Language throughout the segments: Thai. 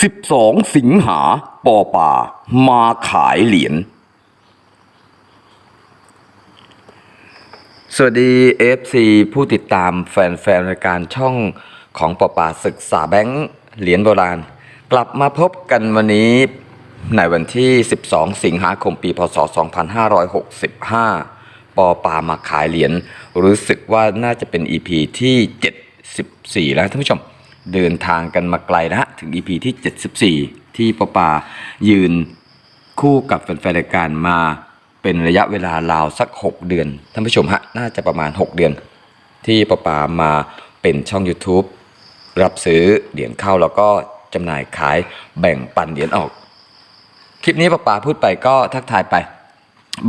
12 สิงหาปอป่า มาขายเหรียญ สวัสดี FC ผู้ติดตามแฟนๆรายการช่องของปอป่าศึกษาแบงค์เหรียญโบราณ กลับมาพบกันวันนี้ในวันที่ 12 สิงหาคมปีพศ 2565 ปอป่ามาขายเหรียญรู้สึกว่าน่าจะเป็น EP ที่ 74 แล้วท่านผู้ชม เดินทางกันมาไกลนะฮะ ถึง EP ที่ 74 ที่ปป่ายืนคู่กับแฟนๆรายการมาเป็นระยะเวลาราวสัก 6 เดือน ท่านผู้ชมฮะ น่าจะประมาณ 6 เดือน ที่ปปามาเป็นช่อง YouTube รับซื้อเหรียญเข้าแล้วก็จำหน่ายขายแบ่งปันเหรียญออก คลิปนี้ปปาพูดไปก็ทักทายไป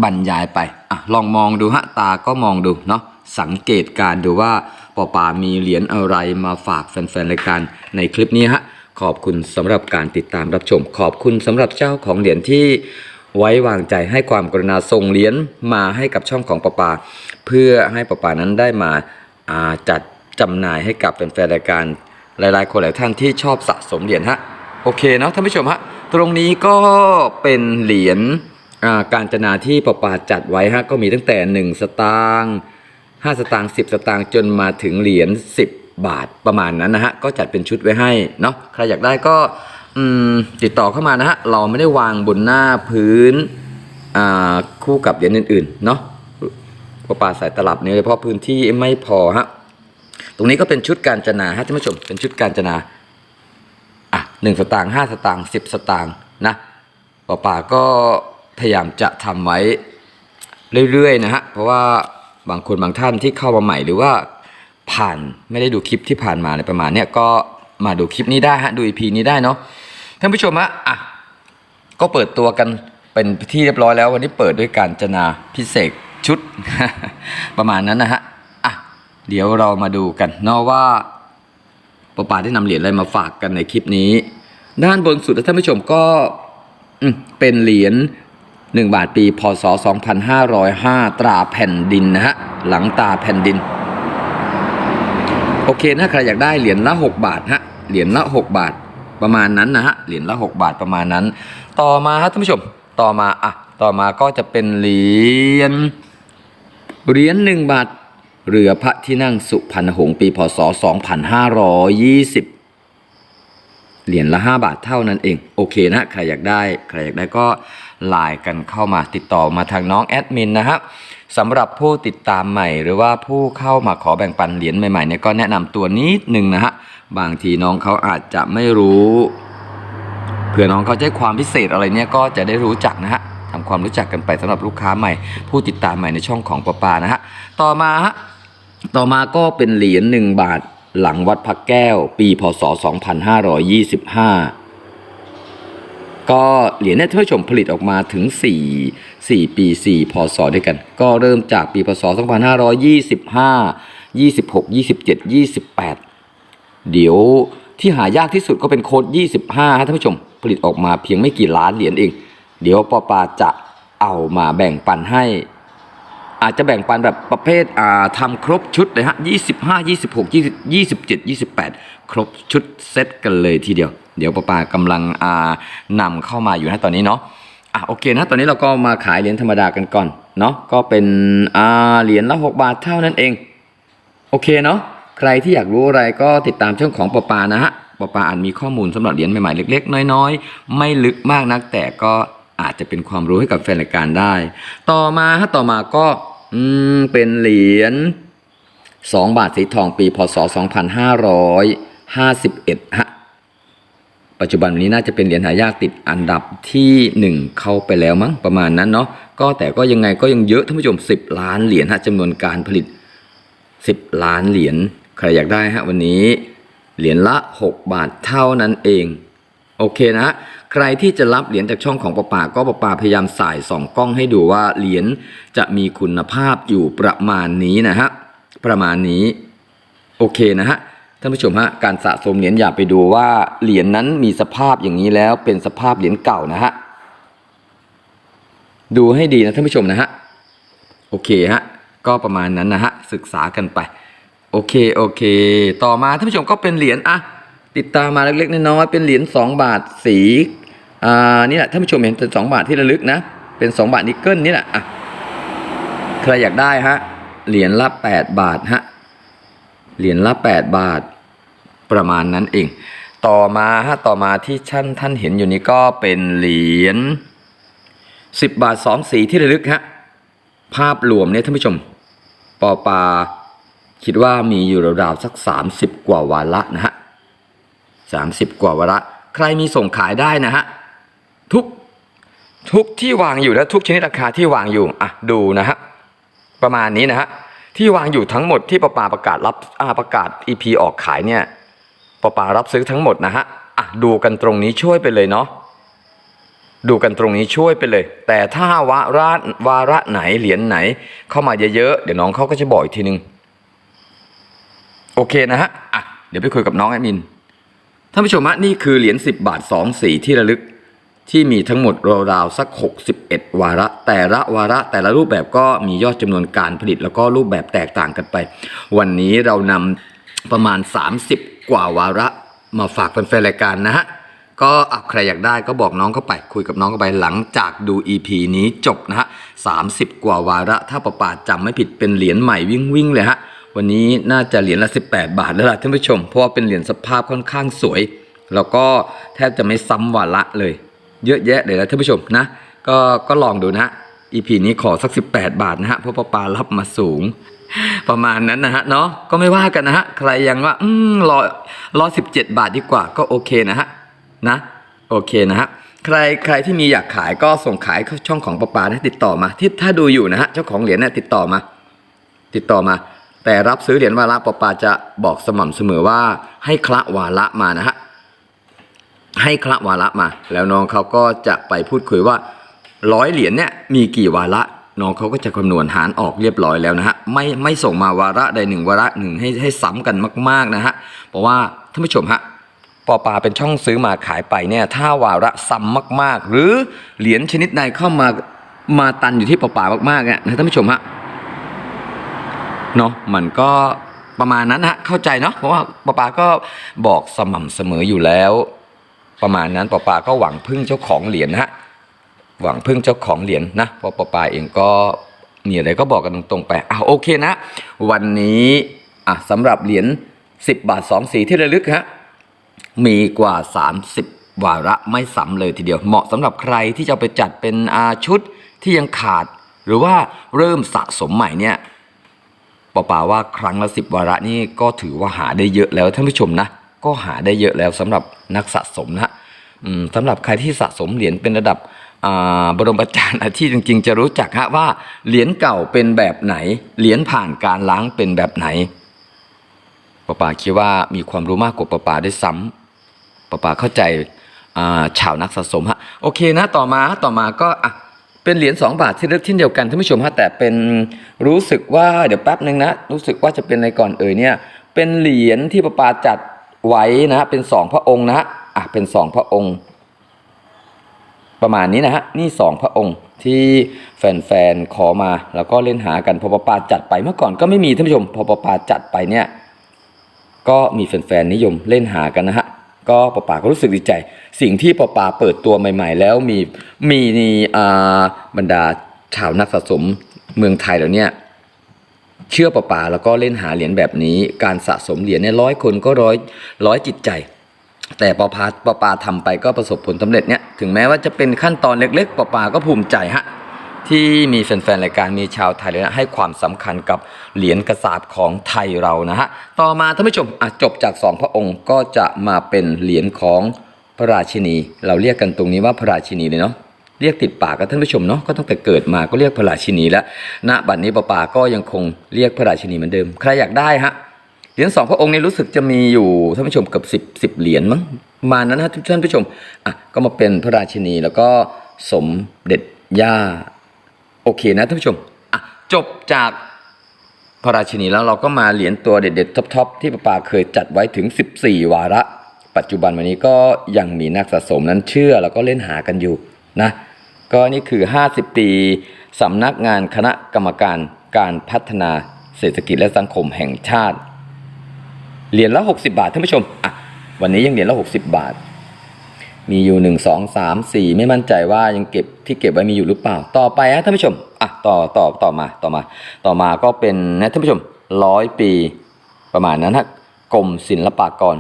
บรรยายไปอะลองมองดูฮะตาก็มองดูเนาะสังเกตการดูว่า ปอปามีเหรียญอะไรมาฝากแฟนๆรายการในคลิปนี้ฮะขอบคุณสำหรับการติดตามรับชม ขอบคุณสำหรับเจ้าของเหรียญที่ไว้วางใจให้ความกรุณาส่งเหรียญมาให้กับช่องของปอปาเพื่อให้ปอปานั้นได้มาาจัดจำหน่ายให้กับแฟนๆรายการหลายๆ คนหลายท่านที่ชอบสะสมเหรียญฮะโอเคเนาะท่านผู้ชมฮะตรงนี้ก็เป็นเหรียญการจนาที่ประปาจัดไว้ฮะก็มีตั้งแต่ 1 สตางค์ 5 สตางค์10 สตางค์จนมาถึงเหรียญ10 บาทประมาณนั้นนะฮะก็จัดเป็นชุดไว้ให้เนาะใครอยากได้ก็ติดต่อเข้ามานะฮะเราไม่ได้วางบนหน้าพื้นคู่กับเหรียญอื่นๆเนาะประปาใส่ตลับเนี่ยเพราะพื้นที่ไม่พอฮะตรงนี้ก็เป็นชุดการจนาฮะท่านผู้ชมเป็นชุดการจนาอะหนึ่งสตางค์ห้าสตางค์สิบสตางค์นะป่าป่าก็พยายามจะทำไว้เรื่อยๆนะฮะเพราะว่า บางคนบางท่านที่เข้ามาใหม่หรือว่าผ่านไม่ได้ดูคลิปที่ผ่านมาในประมาณเนี้ยก็มาดูคลิปนี้ได้ฮะดูอีพีนี้ได้เนาะท่านผู้ชมฮะอะก็เปิดตัวกันเป็นที่เรียบร้อยแล้ววันนี้เปิดด้วยการจนาพิเศษชุด ประมาณนั้นนะฮะอะเดี๋ยวเรามาดูกันเนาะว่าปอปาได้นำเหรียญอะไรมาฝากกันในคลิปนี้ ด้านบนสุดท่านผู้ชมก็อืมเป็นเหรียญ 1 บาทปี พศ 2505 ตราแผ่นดินนะฮะ หลังตาแผ่นดิน โอเคนะใครอยากได้เหรียญละ 6 บาทฮะ เหรียญละ 6 บาทประมาณนั้นนะฮะ เหรียญละ 6 บาทประมาณนั้น ต่อมาฮะท่านผู้ชม ต่อมาอะ ต่อมาก็จะเป็นเหรียญ เหรียญหนึ่งบาท เรือพระที่นั่งสุพรรณหงษ์ปี พศ 2520เหรียญละ 5 บาทเท่านั้นเอง โอเคนะใครอยากได้ ใครอยากได้ก็ ไลน์กันเข้ามาติดต่อมาทางน้องแอดมินนะครับสำหรับผู้ติดตามใหม่หรือว่าผู้เข้ามาขอแบ่งปันเหรียญใหม่ๆเนี่ยก็แนะนำตัวนิดนึงนะฮะบางทีน้องเขาอาจจะไม่รู้เผื่อน้องเขาให้ความพิเศษอะไรเนี่ยก็จะได้รู้จักนะฮะทำความรู้จักกันไปสำหรับลูกค้าใหม่ ผู้ติดตามใหม่ในช่องของปปานะฮะต่อมาฮะต่อมาก็เป็นเหรียญหนึ่งบาทหลังวัดพระแก้ว ปีพศ 2525 ก็เหรียญเนี่ยท่านผู้ชมผลิตออกมาถึง 4 4 ปี 4 พศด้วยกัน ก็เริ่มจากปีพศ 2525 26 27 28 เดี๋ยวที่หายากที่สุดก็เป็นโค้ด 25ท่านผู้ชมผลิตออกมาเพียงไม่กี่ล้านเหรียญเอง เดี๋ยวปอปาจะเอามาแบ่งปันให้ อาจจะแบ่งปันแบบประเภทอ่าทำครบชุดเลยฮะ 25 26 27 28 ครบชุดเซตกันเลยทีเดียว เดี๋ยวปอปากำลังอ่านำเข้ามาอยู่นะตอนนี้เนาะอะโอเคนะตอนนี้เราก็มาขายเหรียญธรรมดากันก่อนเนาะก็เป็นอ่าเหรียญละ 6 บาทเท่านั้นเอง โอเคเนาะใครที่อยากรู้อะไรก็ติดตามช่องของปอปานะฮะปอปาอาจมีข้อมูลสำหรับเหรียญใหม่ๆเล็ก ๆ น้อยๆ ไม่ลึกมากนัก แต่ก็อาจจะเป็นความรู้ให้กับแฟนรายการได้ ต่อมาฮะต่อมาก็อืมเป็นเหรียญ2บาทสีทองปีพศ 51ฮะปัจจุบันนี้น่าจะเป็นเหรียญหายากติดอันดับที่ 1 เข้าไปแล้วมั้งประมาณนั้นเนาะก็แต่ก็ยังไงก็ยังเยอะท่านผู้ชม 10 ล้านเหรียญฮะจำนวนการผลิต 10 ล้านเหรียญใครอยากได้ฮะวันนี้เหรียญละ 6 บาทเท่านั้นเองโอเคนะฮะใครที่จะรับเหรียญจากช่องของปะปาก็ปะปาพยายามสายส่องกล้องให้ดูว่าเหรียญจะมีคุณภาพอยู่ประมาณนี้นะฮะประมาณนี้โอเคนะฮะ ท่านผู้ชมฮะการสะสมเหรียญอย่าไปดูว่าเหรียญนั้นมีสภาพอย่างนี้แล้วเป็นสภาพเหรียญเก่านะฮะดูให้ดีนะท่านผู้ชมนะฮะโอเคฮะก็ประมาณนั้นนะฮะศึกษากันไป โอเคโอเค ต่อมาท่านผู้ชมก็เป็นเหรียญอะตติดตามมาเล็กๆน้อยๆเป็นเหรียญ2บาทสีอ่านี่แหละท่านผู้ชมเห็นเป็น2บาทที่ระลึกนะ เป็น 2 บาทนิกเกิลนี่แหละอะใครอยากได้ฮะเหรียญละ 8 บาทฮะ เหรียญละ 8 บาทประมาณนั้นเอง ต่อมาฮะต่อมาที่ท่านท่านเห็นอยู่นี้ก็เป็นเหรียญ10 บาท 2 สีที่ระลึกฮะภาพรวมเนี่ยท่านผู้ชมปอปาคิดว่ามีอยู่ราวๆสัก 30 กว่าวาระนะฮะ30กว่าวาระ ใครมีส่งขายได้นะฮะทุกทุกที่วางอยู่และทุกชนิดราคาที่วางอยู่อะดูนะฮะประมาณนี้นะฮะ ที่วางอยู่ทั้งหมดที่ปอปาประกาศรับอาประกาศ EP ออกขายเนี่ยปอปารับซื้อทั้งหมดนะฮะอะดูกันตรงนี้ช่วยไปเลยเนาะดูกันตรงนี้ช่วยไปเลย แต่ถ้าวาระวาระไหนเหรียญไหน เข้ามาเยอะๆเดี๋ยวน้องเขาก็จะบอกอีกทีนึง โอเคนะฮะอะเดี๋ยวไปคุยกับน้องแอดมินท่านผู้ชมฮะนี่คือเหรียญ10 บาท 2 สีที่ระลึก ที่มีทั้งหมดราวๆสัก 61 วาระ แต่ละวาระแต่ละรูปแบบก็มียอดจำนวนการผลิตแล้วก็รูปแบบแตกต่างกันไป วันนี้เรานำประมาณ 30 กว่าวาระมาฝากแฟนๆรายการนะฮะก็อะใครอยากได้ก็บอกน้องเข้าไป คุยกับน้องเข้าไปหลังจากดู EP นี้จบนะฮะ30กว่าวาระ ถ้าประปาจำไม่ผิดเป็นเหรียญใหม่วิ่งวิ่งๆเลยฮะวันนี้น่าจะเหรียญละ 18 บาทแล้วล่ะท่านผู้ชม เพราะว่าเป็นเหรียญสภาพค่อนข้างสวย แล้วก็แทบจะไม่ซ้ำวาระเลย เยอะแยะเลยนะท่านผู้ชมนะ ก็ก็ลองดูนะฮะ EP นี้ขอสัก 18 บาทนะฮะเพราะปาปารับมาสูง ประมาณนั้นนะฮะเนาะก็ไม่ว่ากันนะฮะใครยังว่า อืมรอรอ17บาทดีกว่าก็โอเคนะฮะนะโอเคนะฮะใครใครที่มีอยากขายก็ส่งขายเข้าช่องของปาปานะติดต่อมา ที่ถ้าดูอยู่นะฮะเจ้าของเหรียญเนี่ยติดต่อมา ติดต่อมา แต่รับซื้อเหรียญวาระปอปาจะบอกสม่ำเสมอว่าให้คละวาระมานะฮะ ให้คละวาระมา แล้วน้องเขาก็จะไปพูดคุยว่าร้อยเหรียญเนี่ยมีกี่วาระน้องเขาก็จะคำนวณหารออกเรียบร้อยแล้วนะฮะไม่ไม่ส่งมาวาระใดหนึ่งวาระหนึ่งให้ให้ซ้ำกันมาก ๆนะฮะเพราะว่าท่านผู้ชมฮะปอปาเป็นช่องซื้อมาขายไปเนี่ยถ้าวาระซ้ำมาก ๆ หรือเหรียญชนิดใดเข้ามามาตันอยู่ที่ปอปามากๆเนี่ยนะท่านผู้ชมฮะเนาะมันก็ประมาณนั้นฮะเข้าใจเนาะเพราะว่าปาปาก็บอกสม่ำเสมออยู่แล้ว ประมาณนั้นปาปาก็หวังพึ่งเจ้าของเหรียญนะฮะหวังพึ่งเจ้าของเหรียญนะพราะปาปาเองก็มีอะไรก็บอกกันตรงๆไปอะโอเคนะ วันนี้อะสำหรับเหรียญ10 บาท 2 สีที่ระลึกฮะมีกว่า 30 วาระไม่ซ้ำเลยทีเดียวเหมาะสำหรับใครที่จะไปจัดเป็นอาชุดที่ยังขาด หรือว่าเริ่มสะสมใหม่เนี่ยปล่าว่าครั้งละสิบวาระนี่ก็ถือว่าหาได้เยอะแล้วท่านผู้ชมนะ ก็หาได้เยอะแล้วสำหรับนักสะสมนะสำหรับใครที่สะสมเหรียญเป็นระดับบรมอาจารย์อาชีพจริง ๆ จะรู้จักฮะว่าเหรียญเก่าเป็นแบบไหน เหรียญผ่านการล้างเป็นแบบไหนป้าป๋าคิดว่ามีความรู้มากกว่าป้าป๋าได้ซ้ำป้าป๋าเข้าใจชาวนักสะสมฮะโอเคนะต่อมาต่อมาก็อะเป็นเหรียญ2บาทที่เลือกที่เดียวกันท่านผู้ชมฮะแต่เป็นรู้สึกว่าเดี๋ยวแป๊บหนึ่งนะรู้สึกว่าจะเป็นในก่อนเอ่ยเนี่ยเป็นเหรียญที่ป้าป๋าจัด ไว้นะเป็นสองพระองค์นะฮะอะเป็นสองพระองค์ ประมาณนี้นะฮะนี่สองพระองค์ที่แฟนๆขอมาแล้วก็เล่นหากันพอปปาจัดไปเมื่อก่อนก็ไม่มีท่านผู้ชมพอปปาจัดไปเนี่ย ก็มีแฟนๆนิยมเล่นหากันนะฮะก็ปปาก็รู้สึกดีใจ สิ่งที่ปปาเปิดตัวใหม่ ๆ แล้วมีมีอ่าบรรดาชาวนักสะสมเมืองไทยแล้วเนี่ย เชื่อปอปาแล้วก็เล่นหาเหรียญแบบนี้ การสะสมเหรียญเนี่ยร้อยคนก็ร้อยร้อยจิตใจ แต่ปอปาปอปาทำไปก็ประสบผลสำเร็จเนี่ยถึงแม้ว่าจะเป็นขั้นตอนเล็กๆปอปาก็ภูมิใจฮะที่มีแฟนๆรายการมีชาวไทยเลยนะให้ความสำคัญกับเหรียญกระสาบของไทยเรานะฮะต่อมาท่านผู้ชมจบจากสองพระองค์ก็จะมาเป็นเหรียญของพระราชินี เราเรียกกันตรงนี้ว่าพระราชินีเลยเนาะ เรียกติดปากกับท่านผู้ชมเนาะก็ตั้งแต่เกิดมาก็เรียกพระราชินีแล้วณบัดนี้ป้าป่าก็ยังคงเรียกพระราชินีเหมือนเดิม ใครอยากได้ฮะเหรียญสองพระองค์นี้รู้สึกจะมีอยู่ท่านผู้ชมเกับสิบสิบเหรียญมั้งมานั้นนะท่านผู้ชมอะก็มาเป็นพระราชินีแล้วก็สมเด็จย่าโอเคนะท่านผู้ชมอะจบจากพระราชินีแล้วเราก็มาเหรียญตัวเด็ดๆท็อปๆที่ป้าปาเคยจัดไว้ถึง 14 วาระ ปัจจุบันวันนี้ก็ยังมีนักสะสมนั้นเชื่อแล้วก็เล่นหากันอยู่นะ ก็นี่คือ 50 ปีสำนักงานคณะกรรมการการพัฒนาเศรษฐกิจและสังคมแห่งชาติ เหรียญละ 60 บาทท่านผู้ชมอะวันนี้ยังเหรียญละหกสิบบาท มีอยู่หนึ่งสองสามสี่ไม่มั่นใจว่ายังเก็บที่เก็บไว้มีอยู่หรือเปล่า ต่อไปฮะท่านผู้ชมอะต่อต่อต่อมาต่อมา ต่อมาก็เป็นนะท่านผู้ชมร้อยปีประมาณนั้นฮะกรมศิลปากร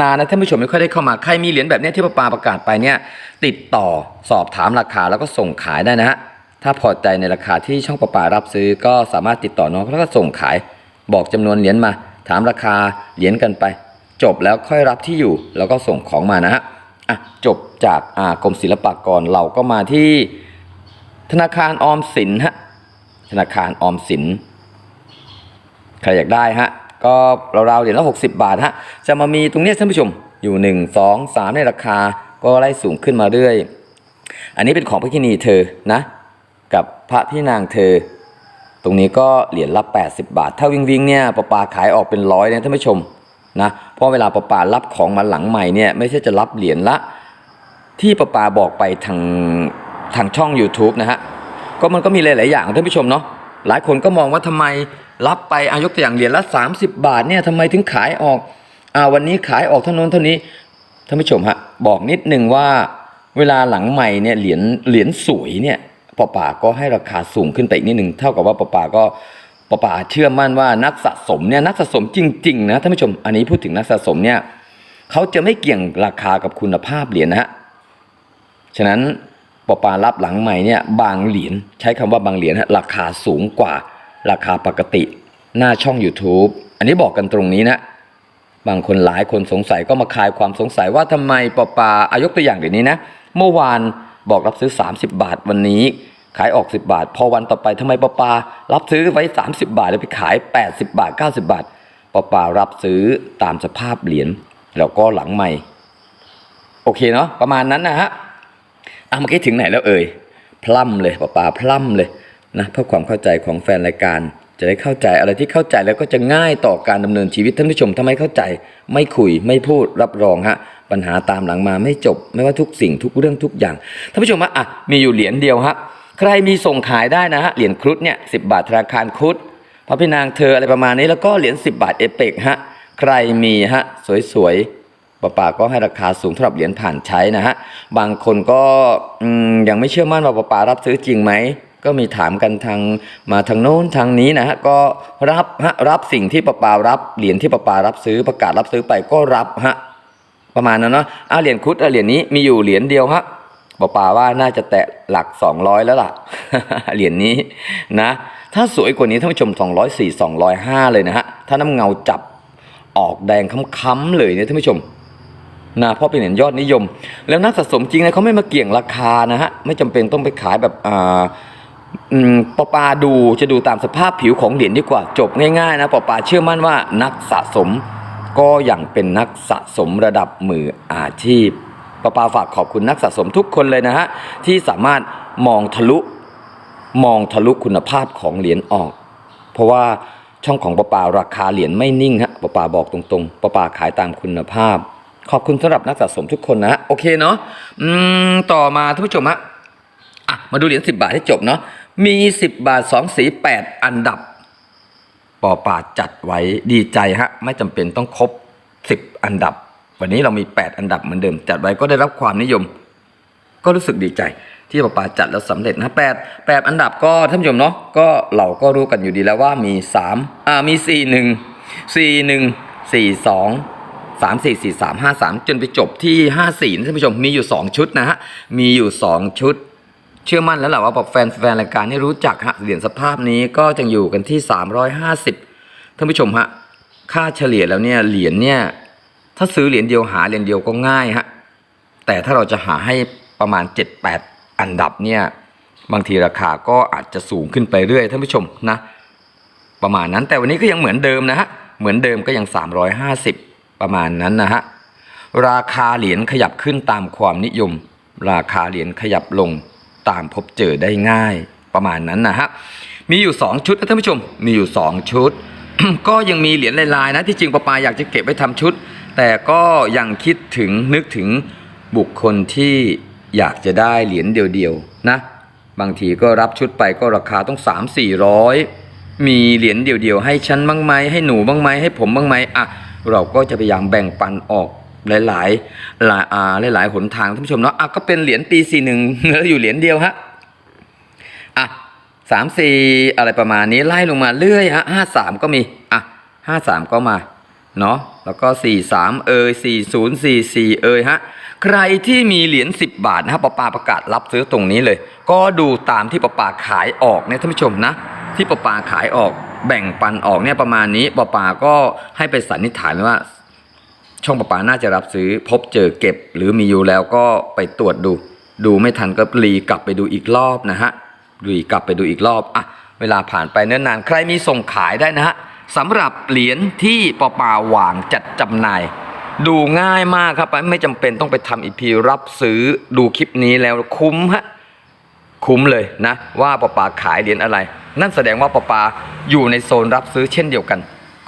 นานนะท่านผู้ชมไม่ค่อยได้เข้ามาใครมีเหรียญแบบนี้ที่ป้าปาประกาศไปเนี่ยติดต่อสอบถามราคาแล้วก็ส่งขายได้นะฮะถ้าพอใจในราคาที่ช่องป้าปารับซื้อก็สามารถติดต่อน้องแล้วก็ส่งขาย บอกจำนวนเหรียญมา ถามราคาเหรียญกันไป จบแล้วค่อยรับที่อยู่ แล้วก็ส่งของมานะฮะอะจบจากอากรมศิลปากรเราก็มาที่ธนาคารออมสินฮะธนาคารออมสินใครอยากได้ฮะ ก็ราวๆเหรียญละ60 บาทฮะจะมามีตรงนี้ท่านผู้ชมอยู่ 1 2 3 ในราคาก็ไล่สูงขึ้นมาเรื่อย อันนี้เป็นของพระคินีเธอนะ กับพระพี่นางเธอ ตรงนี้ก็เหรียญละ80 บาท ถ้าวิ่งวิ่งๆเนี่ยประปาขายออกเป็นร้อยนะท่านผู้ชมนะเพราะเวลาประปารับของมาหลังใหม่เนี่ยไม่ใช่จะรับเหรียญละ ที่ประปาบอกไปทางทางช่อง YouTube นะฮะก็มันก็มีหลายๆอย่างท่านผู้ชมเนาะหลายคนก็มองว่าทำไม รับไปอายกตัวอย่างเหรียญละ 30 บาทเนี่ยทำไมถึงขายออกอ่าวันนี้ขายออกเท่านั้นเท่านี้ท่านผู้ชมฮะบอกนิดนึงว่าเวลาหลังใหม่เนี่ยเหรียญเหรียญสวยเนี่ยปป่าก็ให้ราคาสูงขึ้นไปอีกนิดนึงเท่ากับว่าปป่าก็ปป่าเชื่อมั่นว่านักสะสมเนี่ยนักสะสมจริงๆนะท่านผู้ชมอันนี้พูดถึงนักสะสมเนี่ยเขาจะไม่เกี่ยงราคากับคุณภาพเหรียญนะฮะฉะนั้นปปารับหลังใหม่เนี่ยบางเหรียญใช้คำว่าบางเหรียญฮะราคาสูงกว่า ราคาปกติหน้าช่อง YouTube อันนี้บอกกันตรงนี้นะ บางคนหลายคนสงสัยก็มาคลายความสงสัยว่าทำไมปอปาอายกตัวอย่างเดี๋ยวนี้นะ เมื่อวานบอกรับซื้อ 30 บาทวันนี้ ขายออก 10 บาท พอวันต่อไปทำไมปอปารับซื้อไว้ 30 บาท แล้วไปขาย 80 บาท 90 บาทปอปารับซื้อตามสภาพเหรียญแล้วก็หลังใหม่ โอเคเนาะประมาณนั้นนะฮะอะเมื่อกี้ถึงไหนแล้วเอ่ยพล่ำเลยป้าปาพล่ำเลย นะเพื่อความเข้าใจของแฟนรายการ จะได้เข้าใจอะไรที่เข้าใจแล้วก็จะง่ายต่อการดำเนินชีวิตท่านผู้ชมถ้าไม่เข้าใจ ไม่คุยไม่พูดรับรองฮะปัญหาตามหลังมาไม่จบ ไม่ว่าทุกสิ่งทุกเรื่องทุกอย่างท่านผู้ชมฮะอะมีอยู่เหรียญเดียวฮะใครมีส่งขายได้นะฮะเหรียญครุฑเนี่ยสิบาทธนาคารครุฑพระพี่นางเธออะไรประมาณนี้แล้วก็เหรียญ10 บาทเอเปกฮะใครมีฮะสวยๆป้าป่าก็ให้ราคาสูงสำหรับเหรียญผ่านใช้นะฮะบางคนก็ยังไม่เชื่อมั่นว่าป้าป่ารับซื้อจริงไหม ก็มีถามกันทางมาทางโน้นทางนี้นะฮะก็รับฮะรับสิ่งที่ป้าป่ารับเหรียญที่ป้าป่ารับซื้อประกาศรับซื้อไปก็รับฮะประมาณนั้นเนาะอะเหรียญครุฑอะเหรียญนี้มีอยู่เหรียญเดียวฮะป้าป่าว่าน่าจะแตะหลัก 200 แล้วล่ะ เหรียญนี้นะ ถ้าสวยกว่านี้ท่านผู้ชม 204 205 เลยนะฮะถ้าน้ำเงาจับออกแดงค้ำๆเลยเนี่ยท่านผู้ชมนะเพราะเป็นเหรียญยอดนิยม แล้วนักสะสมจริงนะเขาไม่มาเกี่ยงราคานะฮะไม่จำเป็นต้องไปขายแบบอ่า ปอปาดูจะดูตามสภาพผิวของเหรียญดีกว่าจบง่ายๆนะปอปาเชื่อมั่นว่านักสะสม ก็อย่างเป็นนักสะสมระดับมืออาชีพปอปาฝากขอบคุณนักสะสมทุกคนเลยนะฮะที่สามารถมองทะลุมองทะลุคุณภาพของเหรียญออก เพราะว่าช่องของปะปาราคาเหรียญไม่นิ่งฮะปะปาบอกตรงๆปะปาขายตามคุณภาพ ขอบคุณสำหรับนักสะสมทุกคนนะโอเคเนาะอืมต่อมาท่านผู้ชมฮะอะมาดูเหรียญ10 บาทให้จบเนาะ มี 10 บาท 2 สี 8 อันดับปอป่าจัดไว้ดีใจฮะ ไม่จำเป็นต้องครบ 10 อันดับ วันนี้เรามี 8 อันดับเหมือนเดิม จัดไว้ก็ได้รับความนิยม ก็รู้สึกดีใจ ที่ปาปาจัดแล้วสำเร็จนะแปดแปดอันดับก็ท่านผู้ชมเนาะก็เราก็รู้กันอยู่ดีแล้วว่ามีสามอ่ามีสี่หนึ่งสี่หนึ่งสี่สองสามสี่สี่สามห้าสามจนไปจบที่ห้าสีท่านผู้ชมมีอยู่สองชุดนะฮะมีอยู่สองชุด ชื่อมั่นแล้วแหละว่าแฟนแฟนรายการนี่รู้จักฮะเหรียญสภาพนี้ก็จะอยู่กันที่สามร้อยห้าสิบท่านผู้ชมฮะค่าเฉลี่ยแล้วเนี่ยเหรียญเนี่ยถ้าซื้อเหรียญเดียวหาเหรียญเดียวก็ง่ายฮะแต่ถ้าเราจะหาให้ประมาณ 7-8 อันดับเนี่ยบางทีราคาก็อาจจะสูงขึ้นไปเรื่อยท่านผู้ชมนะประมาณนั้นแต่วันนี้ก็ยังเหมือนเดิมนะฮะเหมือนเดิมก็ยัง 350 ประมาณนั้นนะฮะราคาเหรียญขยับขึ้นตามความนิยม ราคาเหรียญขยับลง ตามพบเจอได้ง่ายประมาณนั้นนะฮะมีอยู่ 2 ชุดนะท่านผู้ชมมีอยู่ 2 ชุด ก็ยังมีเหรียญลายๆนะที่จริงปาปาอยากจะเก็บไว้ทำชุด แต่ก็ยังคิดถึงนึกถึงบุคคลที่อยากจะได้เหรียญเดียวๆนะบางทีก็รับชุดไปก็ราคาต้อง 3 4 0 0 มีเหรียญเดียวๆให้ฉันบ้างไหมให้หนูบ้างไหมให้ผมบ้างไหมอะเราก็จะพยายามแบ่งปันออก หลายหลายอ่าหลายๆหนทางท่านผู้ชมเนาะอะก็เป็นเหรียญปีสี่หนึ่งเหลืออยู่เหรียญเดียวฮะอะสามสี่อะไรประมาณนี้ไล่ลงมาเรื่อยฮะห้าสามก็มีอะห้าสามก็มาเนาะแล้วก็สี่สามเอยสี่ศูนย์สี่สี่เอยฮะ ใครที่มีเหรียญสิบบาทนะฮะปะปาประกาศรับซื้อตรงนี้เลย ก็ดูตามที่ปะปาขายออกเนี่ยท่านผู้ชมนะ ที่ปะปาขายออกแบ่งปันออกเนี่ยประมาณนี้ปะปาก็ให้ไปสันนิษฐานว่า ช่องประปาน่าจะรับซื้อ พบเจอเก็บหรือมีอยู่แล้วก็ไปตรวจดู ดูไม่ทันก็รีกลับไปดูอีกรอบนะฮะรีกลับไปดูอีกรอบอะเวลาผ่านไปเนิ่นนานใครมีส่งขายได้นะฮะสำหรับเหรียญที่ปปาวางจัดจำหน่าย ดูง่ายมากครับไม่จำเป็นต้องไปทำอีพีรับซื้อดูคลิปนี้แล้วคุ้มฮะคุ้มเลยนะว่าปะปาขายเหรียญอะไร นั่นแสดงว่าปะปาอยู่ในโซนรับซื้อเช่นเดียวกัน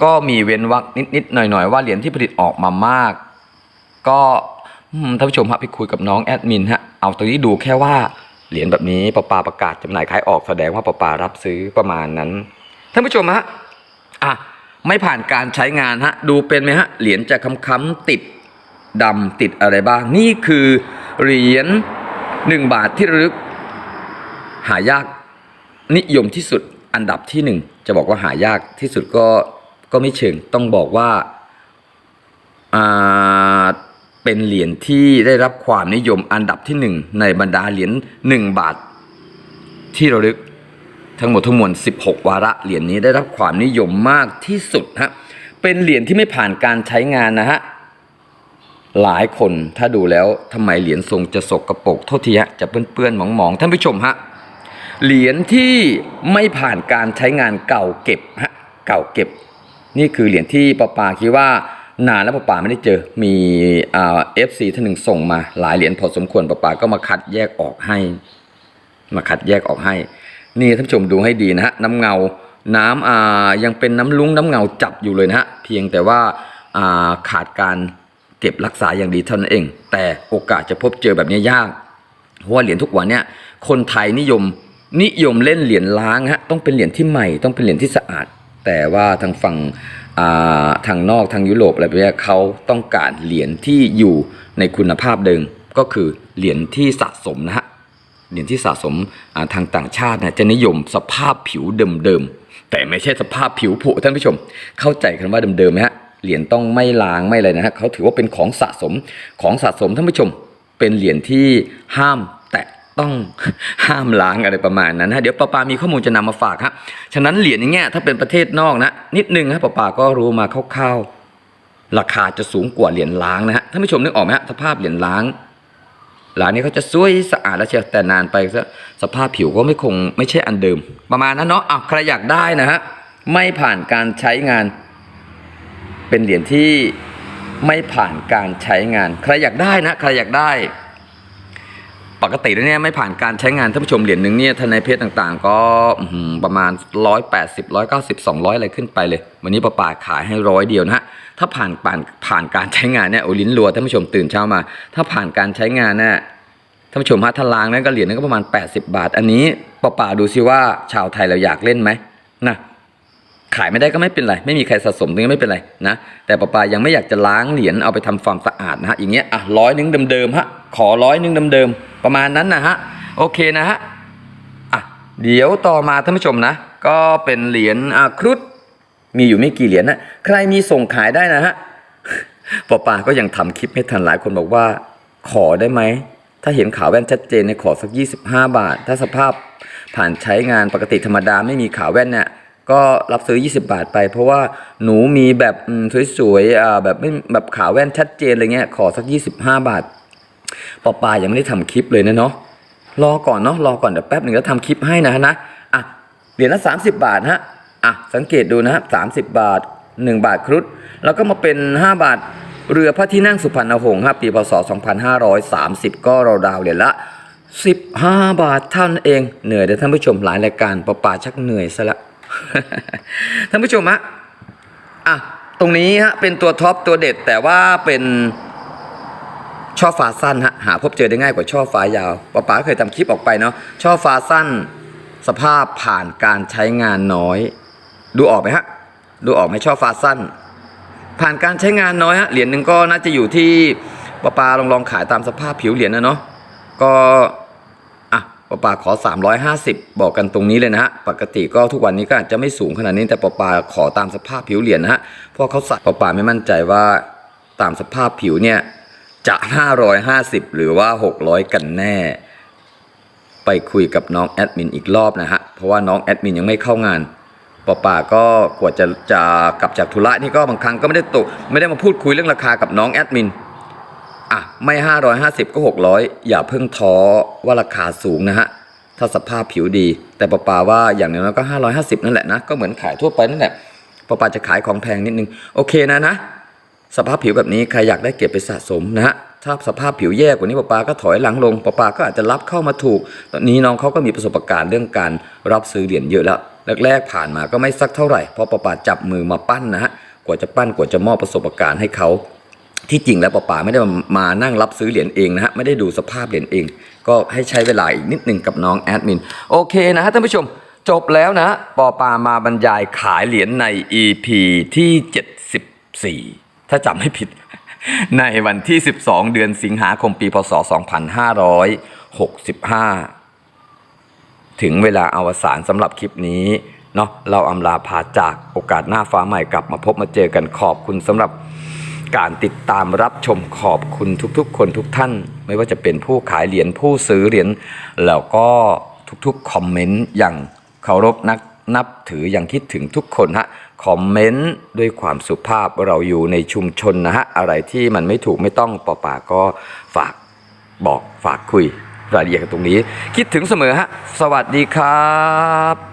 ก็มีเว้นวรรคนิดๆหน่อยๆ ว่าเหรียญที่ผลิตออกมามาก ก็ท่านผู้ชมฮะไปคุยกับน้องแอดมินฮะเอาตัวนี้ดูแค่ว่าเหรียญแบบนี้ปะปาประกาศจำหน่ายขายออกแสดงว่าปะปารับซื้อประมาณนั้นท่านผู้ชมฮะอะไม่ผ่านการใช้งานฮะดูเป็นไหมฮะเหรียญจะค้ำๆติดดำติดอะไรบ้าง นี่คือเหรียญหนึ่งบาทที่ระลึก หายากนิยมที่สุดอันดับที่หนึ่งจะบอกว่าหายากที่สุดก็ ก็ไม่เชิงต้องบอกว่าอ่าเป็นเหรียญที่ได้รับความนิยมอันดับที่หนึ่งในบรรดาเหรียญหนึ่งบาท ที่ระลึกทั้งหมดทั้งมวล 16 วาระเหรียญนี้ได้รับความนิยมมากที่สุดฮะเป็นเหรียญที่ไม่ผ่านการใช้งานนะฮะหลายคนถ้าดูแล้วทำไมเหรียญทรงจะสกรปรกโทษทีฮะจะเปื้อนๆหมองๆท่านผู้ชมฮะเหรียญที่ไม่ผ่านการใช้งานเก่าเก็บฮะเก่าเก็บ นี่คือเหรียญที่ปาปาคิดว่านานแล้วปาปาไม่ได้เจอ มีเอฟซีท่านหนึ่งส่งมาหลายเหรียญพอสมควรปาปาก็มาคัดแยกออกให้ มาคัดแยกออกให้ นี่ท่านผู้ชมดูให้ดีนะฮะน้ำเงา น้ำอ่ายังเป็นน้ำลุ้งน้ำเงาจับอยู่เลยนะฮะเพียงแต่ว่าอ่าขาดการเก็บรักษาอย่างดีเท่านั้นเอง แต่โอกาสจะพบเจอแบบนี้ยากเพราะว่าเหรียญทุกวันเนี่ยคนไทยนิยมนิยมเล่นเหรียญล้างฮะต้องเป็นเหรียญที่ใหม่ต้องเป็นเหรียญที่สะอาด แต่ว่าทางฝั่งาทางนอกทางยุโรปอะไรแบบนี้เขาต้องการเหรียญที่อยู่ในคุณภาพเดิมก็คือเหรียญที่สะสมนะฮะเหรียญที่สะสมาทางต่างชาตินี่ยจะนิยมสภาพผิวเดิมๆแต่ไม่ใช่สภาพผิวผุท่านผู้ชม เข้าใจกันว่าเดิมๆไหมฮะเหรียญต้องไม่ล้างไม่อะไรนะฮะเขาถือว่าเป็นของสะสมของสะสมท่านผู้ชม เป็นเหรียญที่ห้าม ต้องห้ามล้างอะไรประมาณนั้นนะเดี๋ยวป้าปามีข้อมูลจะนำมาฝากครับฉะนั้นเหรียญอย่างเงี้ยถ้าเป็นประเทศนอกนะนิดนึงฮะป้าปาก็รู้มาคร่าวๆราคาจะสูงกว่าเหรียญล้างนะฮะท่านผู้ชมนึกออกไหมฮะสภาพเหรียญล้างร้านนี้เขาจะสวยสะอาดแล้วเชียวแต่นานไปก็สภาพผิวก็ไม่คงไม่ใช่อันเดิม ประมาณนั้นเนาะอ้าวใครอยากได้นะฮะไม่ผ่านการใช้งาน เป็นเหรียญที่ไม่ผ่านการใช้งาน ใครอยากได้นะ ใครอยากได้ ปกติแล้วเนี่ยไม่ผ่านการใช้งานท่านผู้ชมเหรียญหนึ่งเนี่ยท่านในเพจต่างๆ ก็อื้อหือประมาณ 180 190 200 อะไรขึ้นไปเลย วันนี้ประปาขายให้ร้อยเดียวนะฮะถ้าผ่านผ่านผ่านการใช้งานเนี่ยโอลิ้นรัวท่านผู้ชมตื่นเช้ามา ถ้าผ่านการใช้งานเนี่ยท่านผู้ชมฮะถ้าล้างนั้นก็เหรียญนั้นก็ประมาณ 80 บาท อันนี้ประปาดูซิว่าชาวไทยเราอยากเล่นไหมนะขายไม่ได้ก็ไม่เป็นไร ไม่มีใครสะสมตรงนี้ไม่เป็นไรนะแต่ป้าปายังไม่อยากจะล้างเหรียญเอาไปทำความสะอาดนะฮะอย่างเงี้ยอะร้อยหนึ่งเดิมๆฮะขอร้อยหนึ่งเดิมๆ ประมาณนั้นนะฮะโอเคนะฮะอะเดี๋ยวต่อมาท่านผู้ชมนะ ก็เป็นเหรียญอะครุฑมีอยู่ไม่กี่เหรียญนะใครมีส่งขายได้นะฮะป้าปาก็ยังทำคลิปไม่ทันหลายคนบอกว่า ขอได้ไหมถ้าเห็นขาวแว่นชัดเจนเนี่ยขอสัก 25 บาท ถ้าสภาพผ่านใช้งานปกติธรรมดาไม่มีขาวแว่นเนี่ยก็รับซื้อ 20 บาทไป เพราะว่าหนูมีแบบสวยๆแบบไม่แบบขาวแว่นชัดเจนอะไรเงี้ยขอสัก 25 บาท ปอปายังไม่ได้ทำคลิปเลยนะเนาะรอก่อนเนาะรอก่อนเดี๋ยวแป๊บหนึ่งแล้วทำคลิปให้นะนะอะเหรียญละ30บาทฮะอะสังเกตดูนะฮะ30บาท1บาทครุฑแล้วก็มาเป็น5บาทเรือพระที่นั่งสุพรรณหงษ์ครับปีพศ 2530 ก็เราดาวเหรียญละ 15 บาทเท่านั้นเอง เหนื่อยเดี๋ยวท่านผู้ชมหลายรายการปอปาชักเหนื่อยซะละท่านผู้ชมฮะอะตรงนี้ฮะเป็นตัวท็อปตัวเด็ดแต่ว่าเป็น ช่อฟ้าสั้นฮะหาพบเจอได้ง่ายกว่าช่อฟ้ายาวป้าป๋าเคยทำคลิปออกไปเนาะช่อฟ้าสั้น สภาพผ่านการใช้งานน้อย ดูออกไหมฮะดูออกไหมช่อฟ้าสั้น ผ่านการใช้งานน้อยฮะเหรียญหนึ่งก็น่าจะอยู่ที่ปะปาลองลองขายตามสภาพผิวเหรียญนะเนาะก็อะปะปาขอ 350 บอกกันตรงนี้เลยนะฮะปกติก็ทุกวันนี้ก็อาจจะไม่สูงขนาดนี้แต่ปะปาขอตามสภาพผิวเหรียญนะฮะเพราะเขาใส่ปะปาไม่มั่นใจว่าตามสภาพผิวเนี่ย จะ 550 หรือว่า 600 กันแน่ ไปคุยกับน้องแอดมินอีกรอบนะฮะ เพราะว่าน้องแอดมินยังไม่เข้างานปอป่าก็กว่าจะจะกลับจากธุระนี่ก็บางครั้งก็ไม่ได้ตกไม่ได้มาพูดคุยเรื่องราคากับน้องแอดมินอะไม่ 550 ก็ 600 อย่าเพิ่งท้อว่าราคาสูงนะฮะ ถ้าสภาพผิวดี แต่ปอป่าว่าอย่างน้อยก็ 550 นั่นแหละนะ ก็เหมือนขายทั่วไปนั่นแหละปอป่าจะขายของแพงนิดนึง โอเคนะนะ สภาพผิวแบบนี้ใครอยากได้เก็บไปสะสมนะฮะถ้าสภาพผิวแย่กว่านี้ปอปาก็ถอยหลังลงปอปาก็อาจจะรับเข้ามาถูก ตอนนี้น้องเขาก็มีประสบการณ์เรื่องการรับซื้อเหรียญเยอะแล้วแรกๆผ่านมาก็ไม่สักเท่าไหร่เพราะปอปาจับมือมาปั้นนะฮะกว่าจะปั้นกว่าจะมอบประสบการณ์ให้เขาที่จริงแล้วปอปาไม่ได้มานั่งรับซื้อเหรียญเองนะฮะไม่ได้ดูสภาพเหรียญเอง ก็ให้ใช้เวลาอีกนิดหนึ่งกับน้องแอดมินโอเคนะฮะท่านผู้ชมจบแล้วนะฮะปอปามาบรรยายขายเหรียญใน EP ที่ 74 ถ้าจำไม่ผิด ในวันที่ 12 เดือนสิงหาคมปีพศ 2565 ถึงเวลาอวสานสำหรับคลิปนี้เนาะเราอำลาพาจากโอกาสหน้าฟ้าใหม่กลับมาพบมาเจอกันขอบคุณสำหรับการติดตามรับชมขอบคุณทุกๆ คนทุกท่าน ไม่ว่าจะเป็นผู้ขายเหรียญผู้ซื้อเหรียญแล้วก็ทุกๆ คอมเมนต์อย่างเคารพนัก นับถืออย่างคิดถึงทุกคนฮะคอมเมนต์ด้วยความสุภาพเราอยู่ในชุมชนนะฮะอะไรที่มันไม่ถูกไม่ต้องปอป่าก็ฝากบอกฝากคุยรายละเอียดกันตรงนี้ คิดถึงเสมอฮะ สวัสดีครับ